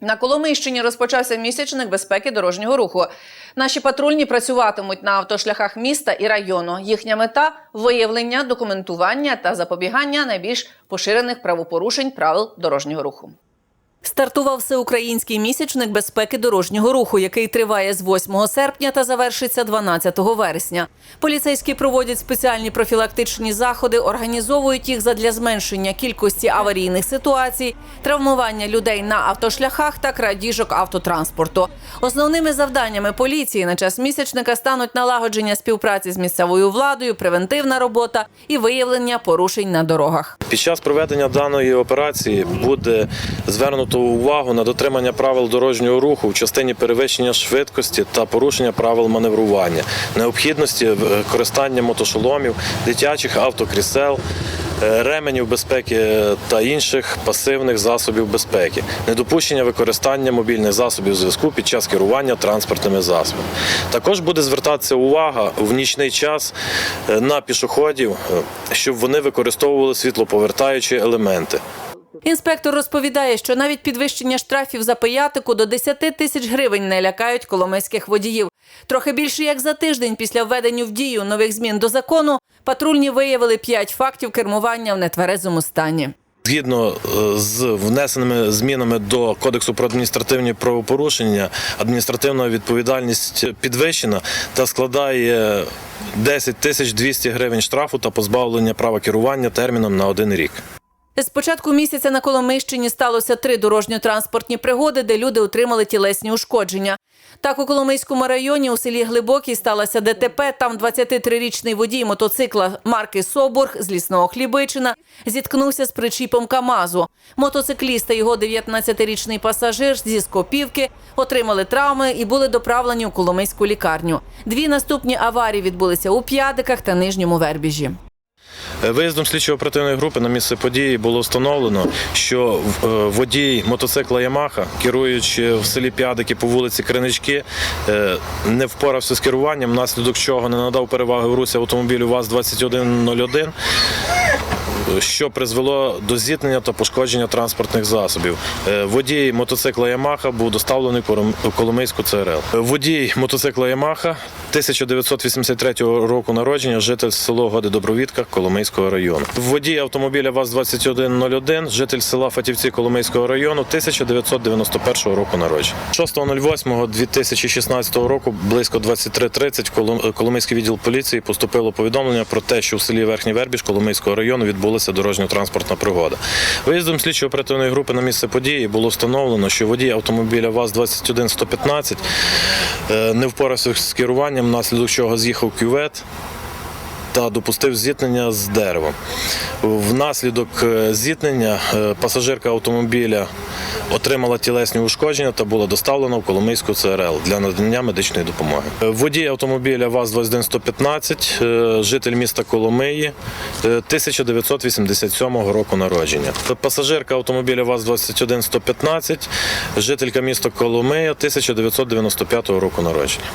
На Коломийщині розпочався місячник безпеки дорожнього руху. Наші патрульні працюватимуть на автошляхах міста і району. Їхня мета виявлення, документування та запобігання найбільш поширених правопорушень правил дорожнього руху. Стартував всеукраїнський місячник безпеки дорожнього руху, який триває з 8 серпня та завершиться 12 вересня. Поліцейські проводять спеціальні профілактичні заходи, організовують їх задля зменшення кількості аварійних ситуацій, травмування людей на автошляхах та крадіжок автотранспорту. Основними завданнями поліції на час місячника стануть налагодження співпраці з місцевою владою, превентивна робота і виявлення порушень на дорогах. Під час проведення даної операції буде звернуто увагу на дотримання правил дорожнього руху в частині перевищення швидкості та порушення правил маневрування, необхідності використання мотошоломів, дитячих автокрісел, е, ременів безпеки та інших пасивних засобів безпеки, недопущення використання мобільних засобів зв'язку під час керування транспортними засобами. Також буде звертатися увага в нічний час е, на пішоходів, е, щоб вони використовували світлоповертаючі елементи. Інспектор розповідає, що навіть підвищення штрафів за пиятику до 10 тисяч гривень не лякають коломийських водіїв. Трохи більше як за тиждень після введення в дію нових змін до закону патрульні виявили 5 фактів кермування в нетверезому стані. Згідно е, з внесеними змінами до Кодексу про адміністративні правопорушення, адміністративна відповідальність підвищена та складає 10 тисяч 200 гривень штрафу та позбавлення права керування терміном на один рік. З початку місяця на Коломийщині сталося три дорожньо-транспортні пригоди, де люди отримали тілесні ушкодження. Так, у Коломийському районі у селі Глибокій сталося ДТП. Там 23-річний водій мотоцикла марки Соборг з лісного Хлібичина зіткнувся з причіпом КАМАЗу. Мотоцикліст та його 19-річний пасажир зі Скопівки отримали травми і були доправлені у Коломийську лікарню. Дві наступні аварії відбулися у П'ядиках та Нижньому Вербіжі. Виїздом слідчо-оперативної групи на місце події було встановлено, що е, водій мотоцикла Ямаха, керуючи в селі П'ядики по вулиці Кринички, е, не впорався з керуванням, внаслідок чого не надав переваги в русі автомобілю ВАЗ-2101, що призвело до зіткнення та пошкодження транспортних засобів. Е, Водій мотоцикла Ямаха був доставлений в в Коломийську ЦРЛ. Водій мотоцикла Ямаха 1983 року народження, житель село Годи Добровідка Коломийського району. Водій автомобіля ВАЗ-2101, житель села Фатівці Коломийського району 1991 року народження. 6.08.2016 року близько 23.30 Колом- Коломийський відділ поліції поступило повідомлення про те, що в селі Верхній Вербіж Коломийського району відбулася дорожньо-транспортна пригода. Виїздом слідчої оперативної групи на місце події було встановлено, що водій автомобіля ВАЗ-21115 е, не впорався з керуванням, внаслідок чого з'їхав кювет та допустив зіткнення з деревом. Внаслідок е, зіткнення е, пасажирка автомобіля отримала тілесні ушкодження та була доставлена в Коломийську ЦРЛ для надання медичної допомоги. Е, Водій автомобіля ВАЗ-21115, е, житель міста Коломиї, е, 1987 року народження. Пасажирка автомобіля ВАЗ-21115, жителька міста Коломия, 1995 року народження.